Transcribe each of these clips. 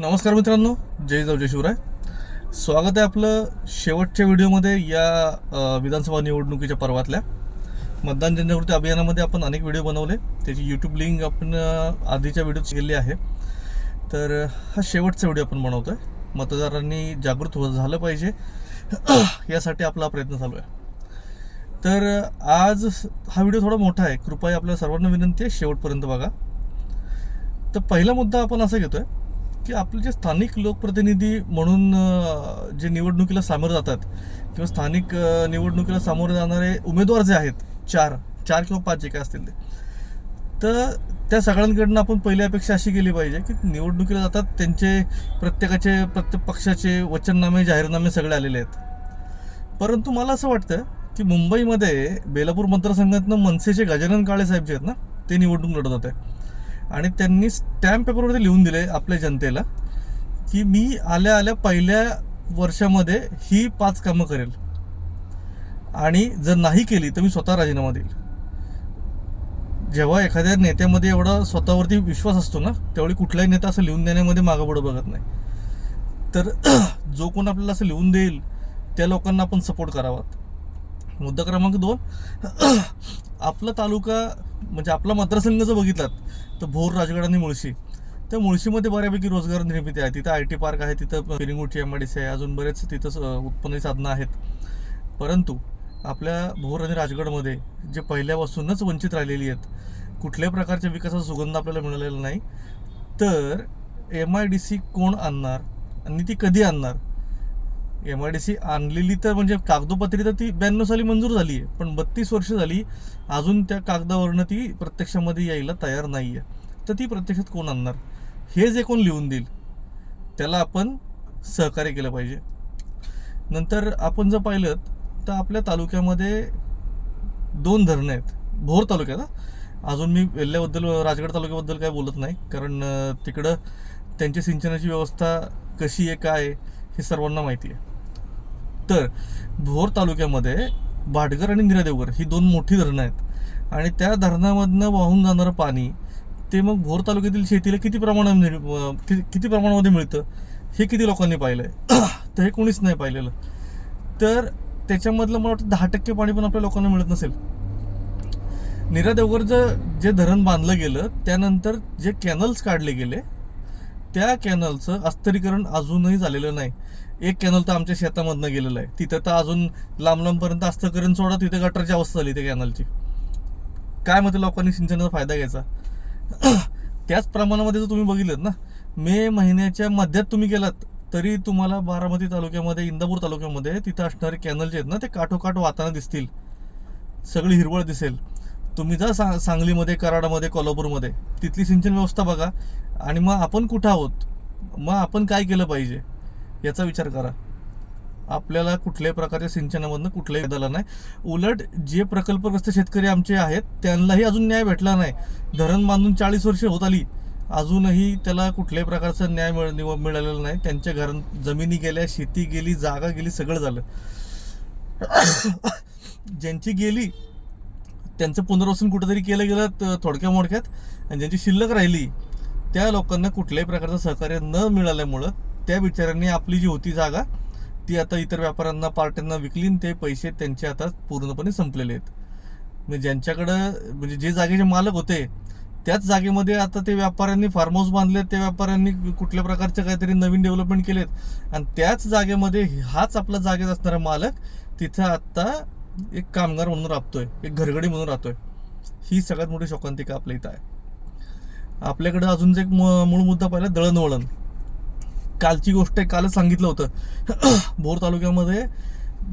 नमस्कार मित्रांनो जय जय शिवराय. स्वागत आहे आपलं शेवटच्या व्हिडिओमध्ये या विधानसभा निवडणुकीच्या पर्वातल्या. मतदान जनजागृती अभियानामध्ये आपण अनेक व्हिडिओ बनवले. त्याची यूट्यूब लिंक आपण आधीच्या व्हिडिओत गेली आहे. तर हा शेवटचा व्हिडिओ आपण बनवतोय. मतदारांनी जागृत हो झालं पाहिजे. यासाठी आपला प्रयत्न चालू आहे. तर आज हा व्हिडिओ थोडा मोठा आहे. कृपया आपल्या सर्वांना विनंती आहे शेवटपर्यंत बघा. तर पहिला मुद्दा आपण असा घेतोय. की आपले जे स्थानिक लोकप्रतिनिधी म्हणून जे निवडणुकीला सामोरे जातात किंवा स्थानिक निवडणुकीला सामोरे जाणारे उमेदवार जे आहेत चार चार किंवा पाच जे काय असतील ते तर त्या सगळ्यांकडनं आपण पहिली अपेक्षा अशी केली पाहिजे की निवडणुकीला जातात त्यांचे प्रत्येकाचे प्रत्येक पक्षाचे वचननामे जाहीरनामे सगळे आलेले आहेत. परंतु मला असं वाटतं की मुंबईमध्ये बेलापूर मतदारसंघातनं मनसेचे गजानन काळे साहेब जे आहेत ना ते निवडणूक लढत होते. आणि त्यांनी स्टॅम्प पेपरवरती लिहून दिले आपल्या जनतेला की मी आल्या आल्या पहिल्या वर्षामध्ये ही पाच कामं करेल. आणि जर नाही केली तर मी स्वतः राजीनामा देईल. जेव्हा एखाद्या नेत्यामध्ये एवढा स्वतःवरती विश्वास असतो ना त्यावेळी कुठलाही नेता असं लिहून देण्यामध्ये मागं पुढं बघत नाही. तर जो कोण आपल्याला असं लिहून देईल त्या लोकांना आपण सपोर्ट करावा मुद्दा क्रमांक दोन आपला तालुका म्हणजे आपला मतदारसंघ जर बघितलात तर भोर राजगड आणि मुळशी. तर मुळशीमध्ये बऱ्यापैकी रोजगार निर्मिती आहे. तिथं आय टी पार्क आहे तिथं पिरिंगुटी एम आय डी सी आहे अजून बरेच तिथं उत्पन्न साधनं आहेत. परंतु आपल्या भोर आणि राजगडमध्ये जे पहिल्यापासूनच वंचित राहिलेली आहेत कुठल्याही प्रकारच्या विकासाचा सुगंध आपल्याला मिळालेला नाही. तर एम आय डी सी कोण आणणार आणि ती कधी आणणार? एम आय डी सी आणलेली तर म्हणजे कागदोपत्री तर ती ब्याण्णव साली मंजूर झाली आहे. पण बत्तीस वर्ष झाली अजून त्या कागदावरनं ती प्रत्यक्षामध्ये यायला तयार नाही आहे तर ती प्रत्यक्षात कोण आणणार? हे जे कोण लिहून देईल त्याला आपण सहकार्य केलं पाहिजे. नंतर आपण जर पाहिलं तर आपल्या तालुक्यामध्ये दोन धरणं आहेत. भोर तालुक्यात अजून मी वेल्ल्याबद्दल राजगड तालुक्याबद्दल काय बोलत नाही कारण तिकडं त्यांची सिंचनाची व्यवस्था कशी आहे काय हे सर्वांना माहिती आहे. तर भोर तालुक्यामध्ये भाटघर आणि निरादेवघर ही दोन मोठी धरणं आहेत. आणि त्या धरणामधनं वाहून जाणारं पाणी ते मग भोर तालुक्यातील शेतीला किती प्रमाणामध्ये म्हणजे, मिळ- किती प्रमाणामध्ये मिळतं हे किती लोकांनी पाहिलं आहे तर हे कोणीच नाही पाहिलेलं. तर त्याच्यामधलं मला वाटतं दहा टक्के पाणी पण आपल्या लोकांना मिळत नसेल. नीरा देवगरचं जे धरण बांधलं गेलं त्यानंतर जे कॅनल्स काढले गेले त्या कॅनलचं अस्तरीकरण अजूनही झालेलं नाही. एक कॅनल तर आमच्या शेतामधनं गेलेलं आहे. तिथं तर अजून लांब लांबपर्यंत अस्तरीकरण सोडा तिथे गटरची अवस्था झाली त्या कॅनलची काय मग लोकांनी सिंचनाचा फायदा घ्यायचा? त्याच प्रमाणामध्ये जर तुम्ही बघितलं ना मे महिन्याच्या मध्यात तुम्ही गेलात तरी तुम्हाला बारामती तालुक्यामध्ये इंदापूर तालुक्यामध्ये तिथं असणारे कॅनल जे आहेत ना ते काठोकाठ वाहताना दिसतील. सगळी हिरवळ दिसेल. तुम्ही जा सांग सांगलीमध्ये कराडामध्ये कोल्हापूरमध्ये. तिथली सिंचन व्यवस्था बघा. आणि मग आपण कुठं आहोत? मग आपण काय केलं पाहिजे? याचा विचार करा. आपल्याला कुठल्याही प्रकारच्या सिंचनामधनं कुठलाही झालं नाही. उलट जे प्रकल्पग्रस्त शेतकरी आमचे आहेत त्यांनाही अजून न्याय भेटला नाही. धरण बांधून चाळीस वर्षे होत आली. अजूनही त्याला कुठल्याही प्रकारचा न्याय मिळ मिळालेला नाही. त्यांच्या घर जमिनी गेल्या शेती गेली जागा गेली सगळं झालं. ज्यांची गेली त्यांचं पुनर्वसन कुठेतरी केलं गेलं थोडक्या मोडक्यात. आणि ज्यांची शिल्लक राहिली त्या लोकांना कुठल्याही प्रकारचं सहकार्य न मिळाल्यामुळं त्या बिचाऱ्यांनी आपली जी होती जागा ती आता इतर व्यापाऱ्यांना पार्ट्यांना विकली ते पैसे त्यांचे आता पूर्णपणे संपलेले आहेत. म्हणजे ज्यांच्याकडं म्हणजे जे जागेचे मालक होते त्याच जागेमध्ये आता ते व्यापाऱ्यांनी फार्म हाऊस बांधले त्या व्यापाऱ्यांनी कुठल्या प्रकारचे काहीतरी नवीन डेव्हलपमेंट केलेत. आणि त्याच जागेमध्ये हाच आपला जागेत असणारा मालक तिथं आता एक कामगार म्हणून राबतोय एक घरगडी म्हणून राहतोय. ही सगळ्यात मोठी शोकांतिका आपल्या इथं आहे. आपल्याकडे अजून जे एक म- मूळ मुद्दा पाहिला दळणवळण. कालची गोष्ट आहे कालच सांगितलं होतं. भोर तालुक्यामध्ये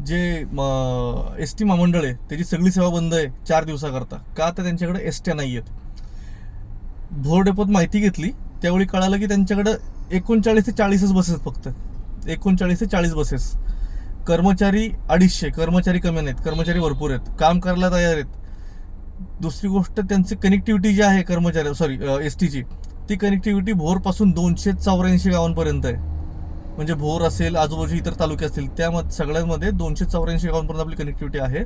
जे एस टी महामंडळ आहे त्याची सगळी सेवा बंद आहे चार दिवसाकरता. का तर त्यांच्याकडे एस ट्या नाही आहेत. भोर डेपोत माहिती घेतली त्यावेळी कळालं की त्यांच्याकडं एकोणचाळीस ते चाळीसच बसेस फक्त. एकोणचाळीस ते चाळीस बसेस. कर्मचारी अडीचशे कर्मचारी कमी नाहीत कर्मचारी भरपूर आहेत काम करायला तयार आहेत. दुसरी गोष्ट त्यांची कनेक्टिव्हिटी जी आहे कर्मचारी सॉरी एस टीची ती कनेक्टिव्हिटी भोरपासून दोनशे चौऱ्याऐंशी गावांपर्यंत आहे. म्हणजे भोर असेल आजूबाजू इतर तालुके असतील त्या सगळ्यांमध्ये दोनशे चौऱ्याऐंशी गावांपर्यंत आपली कनेक्टिव्हिटी आहे.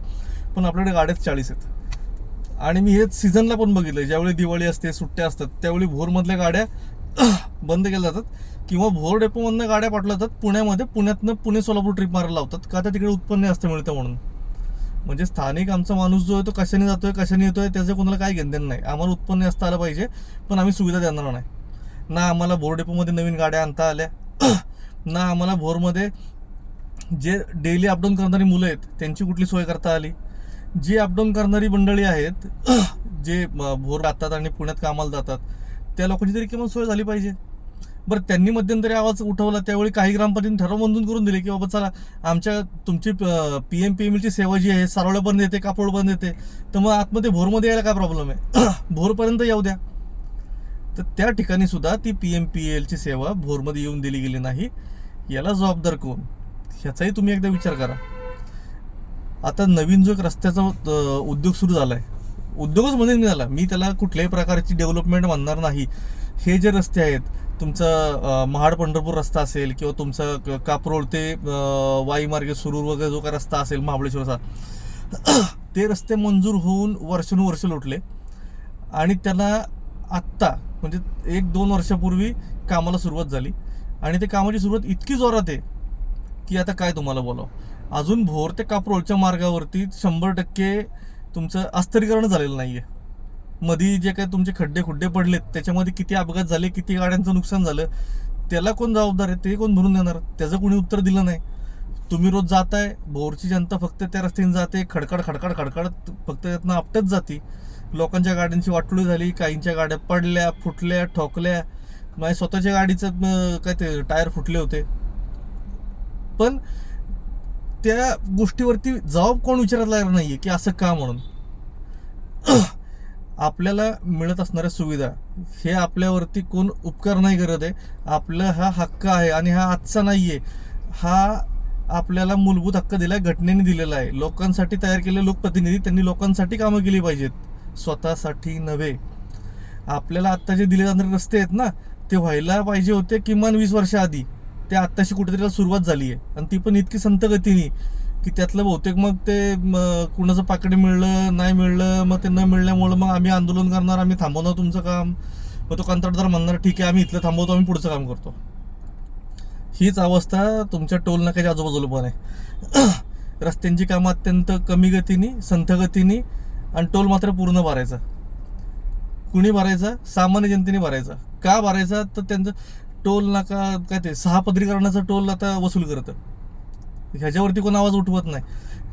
पण आपल्याकडे गाड्याच चाळीस आहेत. आणि मी हे सीझनला पण बघितलं ज्यावेळी दिवाळी असते सुट्ट्या असतात त्यावेळी भोरमधल्या गाड्या बंद केल्या जातात. किंवा भोर डेपोमधनं गाड्या पाठवल्या जातात. पुण्यामध्ये पुण्यातनं पुणे सोलापूर ट्रिप मारायला लावतात. का तर तिकडे उत्पन्न जास्त मिळतं म्हणून? म्हणजे स्थानिक आमचा माणूस जो आहे तो कशाने जातोय कशाने येतोय त्याचं कोणाला काय घेणं नाही. आम्हाला उत्पन्न जास्त आलं पाहिजे पण आम्ही सुविधा देणार नाही. ना आम्हाला भोर डेपोमध्ये नवीन गाड्या आणता आल्या. ना आम्हाला भोरमध्ये जे डेली अपडाऊन करणारी मुलं आहेत त्यांची कुठली सोय करता आली? जी अपडाऊन करणारी मंडळी आहेत जे भोर जातात आणि पुण्यात कामाला जातात त्या लोकांची तरी किमान सोय झाली पाहिजे. बरं त्यांनी मध्यंतरी आवाज उठवला त्यावेळी काही ग्रामपंचायतीने ठराव मंजूर करून दिले की बाबा चला आमच्या तुमची पी एम पी एम एलची सेवा जी आहे सारोळ्यापर्यंत येते कापडपर्यंत येते तर मग आतमध्ये भोरमध्ये यायला काय प्रॉब्लेम आहे? भोरपर्यंत येऊ द्या. तर त्या ठिकाणी सुद्धा ती पी एम पी एलची सेवा भोरमध्ये येऊन दिली गेली नाही. याला जबाबदार कोण? ह्याचाही तुम्ही एकदा विचार करा. आता नवीन जो एक रस्त्याचा उद्योग सुरू झाला आहे उद्योगच मध्ये निघाला मी त्याला कुठल्याही प्रकारची डेव्हलपमेंट म्हणणार नाही. हे जे रस्ते आहेत तुमचा महाड पंढरपूर रस्ता असेल किंवा तुमचा क- कापरोळ ते वाईमार्गे वाई मार्गे सुरूर वगैरे जो काही रस्ता असेल महाबळेश्वरचा ते रस्ते मंजूर होऊन वर्षानुवर्ष लोटले. आणि त्यांना आत्ता म्हणजे एक दोन वर्षापूर्वी कामाला सुरुवात झाली. आणि ते कामाची सुरुवात इतकी जोरात आहे की आता काय तुम्हाला बोलावं. अजून भोर ते कापरोळच्या मार्गावरती शंभर टक्के तुमचं अस्तरीकरण झालेलं नाही आहे मधी जे काही तुमचे खड्डे खुड्डे पडलेत त्याच्यामध्ये किती अपघात झाले किती गाड्यांचं नुकसान झालं त्याला कोण जबाबदार आहे? ते कोण भरून देणार? त्याचं कोणी उत्तर दिलं नाही. तुम्ही रोज जाताय भोरची जनता फक्त त्या रस्त्याने जाते खडखड खडखड खडखड फक्त त्यातनं आपटत जाते. लोकांच्या गाड्यांची वाटोळी झाली काहींच्या गाड्या पडल्या फुटल्या ठोकल्या. माझ्या स्वतःच्या गाडीचं काय ते टायर फुटले होते. पण त्या गोष्टीवरती जबाब कोण विचारायला लागला नाहीये की असं का म्हणून? आपल्याला मिळत असणाऱ्या सुविधा हे आपल्यावरती कोण उपकार नाही करत आहे. आपला हा हक्क आहे आणि हा आजचा नाही आहे हा आपल्याला मूलभूत हक्क दिला आहे घटनेने दिलेला आहे. लोकांसाठी तयार केलेले लोकप्रतिनिधी त्यांनी लोकांसाठी कामं केली पाहिजेत. स्वतःसाठी नव्हे. आपल्याला आत्ता जे दिले जाणारे रस्ते आहेत ना ते व्हायला पाहिजे होते किमान वीस वर्षाआधी. ते आत्ताशी कुठेतरी सुरुवात झाली आहे आणि ती पण इतकी संत गतीने की त्यातलं बहुतेक मग ते कुणाचं पाकडे मिळलं नाही मिळलं मग ते न मिळल्यामुळं मग आम्ही आंदोलन करणार आम्ही थांबवणार तुमचं काम. मग तो कंत्राटदार म्हणणार ठीक आहे आम्ही इथलं थांबवतो आम्ही पुढचं काम करतो. हीच अवस्था तुमच्या टोल नाक्याच्या आजूबाजूला पण आहे. रस्त्यांची कामं अत्यंत कमी गतीने संथ गतीने आणि टोल मात्र पूर्ण भरायचा. कुणी भरायचा? सामान्य जनतेने भरायचा. का भरायचा? तर त्यांचं टोल नाका काय ते सहा पदरीकरणाचा टोल आता वसूल करतं ह्याच्यावरती कोण आवाज उठवत नाही.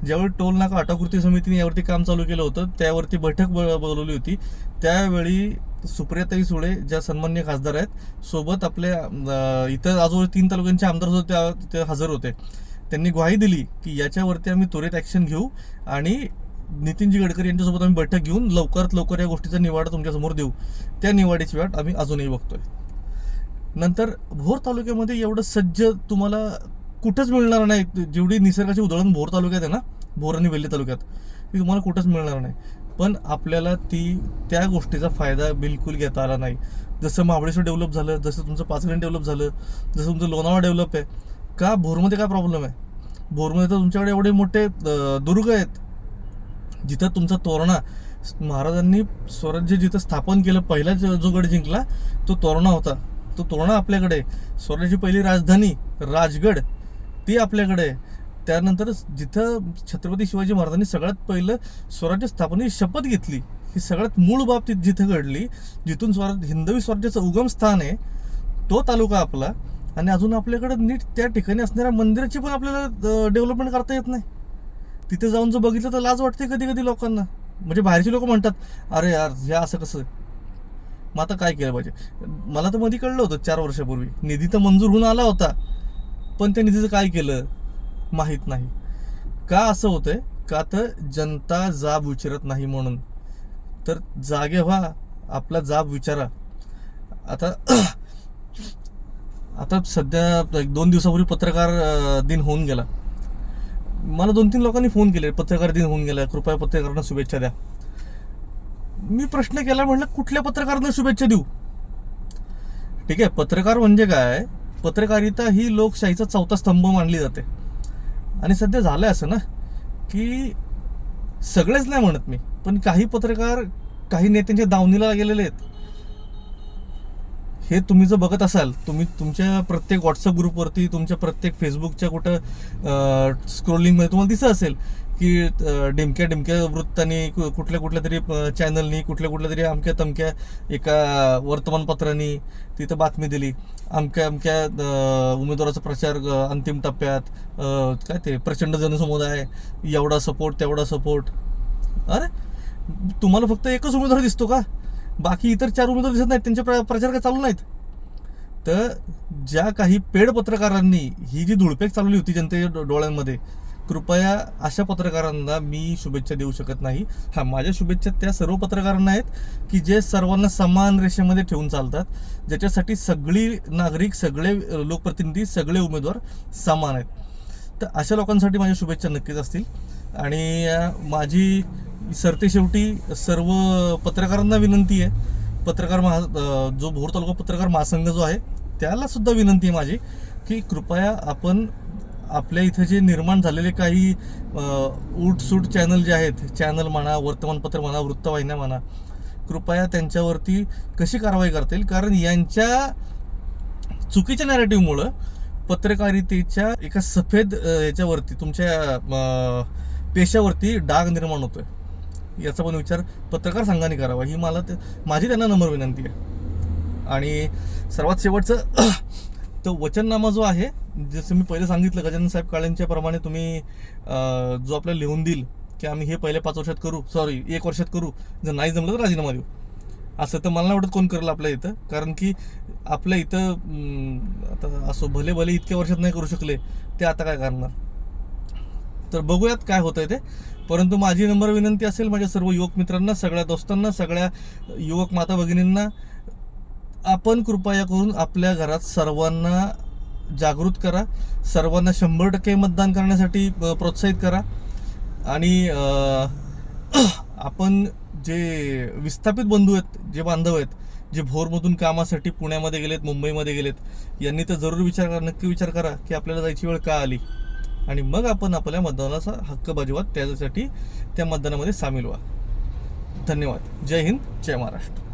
ज्यावेळी टोल नाका अटाकृती समितीने यावरती काम चालू केलं होतं त्यावरती बैठक ब- बोलवली होती. त्यावेळी सुप्रियाताई सुळे ज्या सन्मान्य खासदार आहेत सोबत आपल्या इतर आजूबाजू तीन तालुक्यांचे आमदार सुद्धा त्या तिथे हजर होते. त्यांनी ग्वाही दिली की याच्यावरती आम्ही त्वरित ॲक्शन घेऊ आणि नितीनजी गडकरी यांच्यासोबत आम्ही बैठक घेऊन लवकरात लवकर या गोष्टीचा निवाडा तुमच्यासमोर देऊ. त्या निवाड्याची वाट आम्ही अजूनही बघतोय. नंतर भोर तालुक्यामध्ये एवढं सज्ज तुम्हाला कुठंच मिळणार नाही. जेवढी निसर्गाची उधळण भोर तालुक्यात आहे ना भोर आणि वेल्हे तालुक्यात ती तुम्हाला कुठंच मिळणार नाही. पण आपल्याला ती त्या गोष्टीचा फायदा बिलकुल घेता आला नाही. जसं महाबळेश्वर डेव्हलप झालं जसं तुमचं पाचगणी डेव्हलप झालं जसं तुमचं लोणावळा डेव्हलप आहे का भोरमध्ये काय प्रॉब्लेम आहे? भोरमध्ये तर तुमच्याकडे एवढे मोठे दुर्ग आहेत. जिथं तुमचा तोरणा महाराजांनी स्वराज्य जिथं स्थापन केलं पहिला जो गड जिंकला तो तोरणा होता. तो तोरणा आपल्याकडे स्वराज्याची पहिली राजधानी राजगड ती आपल्याकडे त्यानंतर जिथं छत्रपती शिवाजी महाराजांनी सगळ्यात पहिलं स्वराज्य स्थापनेची शपथ घेतली ही सगळ्यात मूळ बाबतीत जिथं घडली जिथून स्वराज हिंदवी स्वराज्याचं उगम स्थान आहे तो तालुका आपला. आणि अजून आपल्याकडे नीट त्या ठिकाणी असणाऱ्या मंदिराची पण आपल्याला डेव्हलपमेंट करता येत नाही. तिथे जाऊन जर बघितलं तर लाज वाटते कधी कधी लोकांना. म्हणजे बाहेरचे लोक म्हणतात अरे यार हे असं कसं? मग आता काय केलं पाहिजे? मला तर मध्ये कळलं होतं चार वर्षापूर्वी. निधी तर मंजूर होऊन आला होता. पण त्या निधीचं काय केलं? माहीत नाही. का असं होतंय? का तर जनता जाब विचारत नाही म्हणून. तर जागे व्हा. आपला जाब विचारा. आता आता सध्या एक दोन दिवसापूर्वी पत्रकार दिन होऊन गेला. मला दोन तीन लोकांनी फोन केले. पत्रकार दिन होऊन गेला. कृपया पत्रकारांना शुभेच्छा द्या. मी प्रश्न केला म्हणलं कुठल्या पत्रकारांना शुभेच्छा देऊ? ठीक आहे पत्रकार म्हणजे काय? पत्रकारिता ही लोकशाहीचा चौथा स्तंभ मानली जाते. आणि सध्या झालं असं ना की सगळेच नाही म्हणत मी पण काही पत्रकार काही नेत्यांच्या दावणीला गेलेले आहेत. हे तुम्ही जर बघत असाल तुम्ही तुमच्या प्रत्येक व्हॉट्सअप ग्रुपवरती तुमच्या प्रत्येक फेसबुकच्या कुठं स्क्रोलिंगमध्ये तुम्हाला दिसत असेल की डिमक्या डिमक्या वृत्तांनी कु- कुठल्या कुठल्या तरी चॅनलनी कुठल्या कुठल्या तरी अमक्या तमक्या एका वर्तमानपत्रांनी तिथं बातमी दिली. अमक्या अमक्या उमेदवाराचा प्रचार अंतिम टप्प्यात काय ते प्रचंड जनसमुदाय एवढा सपोर्ट तेवढा सपोर्ट अरे तुम्हाला फक्त एकच उमेदवार दिसतो का? बाकी इतर चार उमेदवार दिसत नाहीत. त्यांचे प्र- प्रचार काय चालू नाहीत? तर ज्या काही पेड पत्रकारांनी ही जी धुळपेक चालवली होती जनतेच्या डोळ्यांमध्ये कृपया अशा पत्रकारांना मी शुभेच्छा देऊ शकत नाही. हा माझ्या शुभेच्छा त्या सर्व पत्रकारांना आहेत की जे सर्वांना समान रेषेमध्ये ठेवून चालतात ज्याच्यासाठी सगळी नागरिक सगळे लोकप्रतिनिधी सगळे उमेदवार समान आहेत. तर अशा लोकांसाठी माझ्या शुभेच्छा नक्कीच असतील. आणि माझी सरते शेवटी सर्व पत्रकारांना विनंती आहे. पत्रकार महा जो भोर तालुका पत्रकार महासंघ जो आहे त्याला सुद्धा विनंती आहे माझी की कृपया आपण आपल्या इथं जे निर्माण झालेले काही उठसूट चॅनल जे आहेत चॅनल म्हणा वर्तमानपत्र म्हणा वृत्तवाहिन्या म्हणा कृपया त्यांच्यावरती कशी कारवाई करता येईल कारण यांच्या चुकीच्या नॅरेटिव्हमुळं पत्रकारितेच्या एका सफेद याच्यावरती तुमच्या पेशावरती डाग निर्माण होतोय. याचा पण विचार पत्रकार संघाने करावा. ही मला ते माझी त्यांना नम्र विनंती आहे. आणि सर्वात शेवटचं तो वचननामा जो आहे जसं मी पहिले सांगितलं गजानन साहेब काळेंच्या प्रमाणे तुम्ही जो आपल्याला लिहून देईल की आम्ही हे पहिले पाच वर्षात करू सॉरी एक वर्षात करू जर नाही जमलं तर राजीनामा देऊ. असं तर मला नाही वाटत कोण करेल आपल्या इथं कारण की आपल्या इथं आता असो भले भले इतक्या वर्षात नाही करू शकले ते आता काय करणार? तर बघूयात काय होतंय ते. परंतु माझी नंबर विनंती असेल माझ्या सर्व युवक मित्रांना सगळ्या दोस्तांना सगळ्या युवक माता भगिनींना आपण कृपया करून आपल्या घरात सर्वांना जागृत करा. सर्वांना शंभर टक्के मतदान करण्यासाठी प्रोत्साहित करा. आणि आपण जे विस्थापित बंधू आहेत जे बांधव आहेत जे भोरमधून कामासाठी पुण्यामध्ये गेलेत मुंबईमध्ये गेलेत यांनी तर जरूर विचार करा नक्की विचार करा की आपल्याला जायची वेळ का आली? आणि मग आपण आपल्या मतदानाचा हक्क बजावत त्याच्यासाठी त्या मतदानामध्ये सामील व्हा. धन्यवाद. जय हिंद जय महाराष्ट्र.